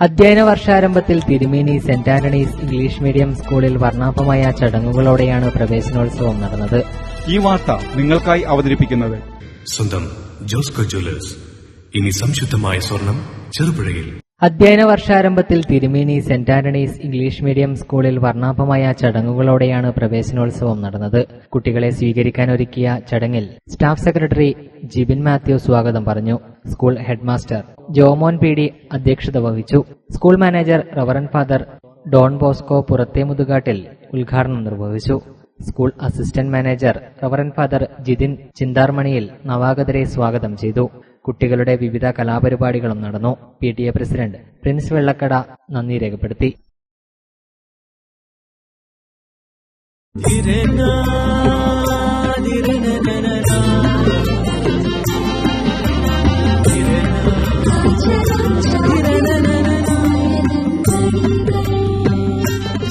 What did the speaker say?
അധ്യയന വർഷാരംഭത്തിൽ തിരുമേനി saint Antony's English medium സ്കൂളിൽ വർണാഭമായ ചടങ്ങുകളോടെയാണ് പ്രവേശനോത്സവം നടന്നത്. ഈ വാർത്ത നിങ്ങൾക്കായി അവതരിപ്പിക്കുന്നത്. സ്വന്തം ജോസ്കോ ജ്വല്ലേഴ്സ്. ഇനി സംശുദ്ധമായ സ്വർണം ചെറുപുഴയിൽ. അധ്യയന വർഷാരംഭത്തിൽ തിരുമേനി സെന്റ് ആന്റണീസ് ഇംഗ്ലീഷ് മീഡിയം സ്കൂളിൽ വർണാഭമായ ചടങ്ങുകളോടെയാണ് പ്രവേശനോത്സവം നടന്നത്. കുട്ടികളെ സ്വീകരിക്കാൻ ഒരുക്കിയ ചടങ്ങിൽ സ്റ്റാഫ് സെക്രട്ടറി ജിബിൻ മാത്യു സ്വാഗതം പറഞ്ഞു. School headmaster Jomon P D അധ്യക്ഷത വഹിച്ചു. School manager reverend father Don Bosco Purathe Muthukattil ഉദ്ഘാടനം നിർവഹിച്ചു. School assistant manager reverend father Jithin Chintharmaniyil നവാഗതരെ സ്വാഗതം ചെയ്തു. കുട്ടികളുടെ വിവിധ കലാപരിപാടികളും നടന്നു. P T A president Prince Vellakkada നന്ദി രേഖപ്പെടുത്തി.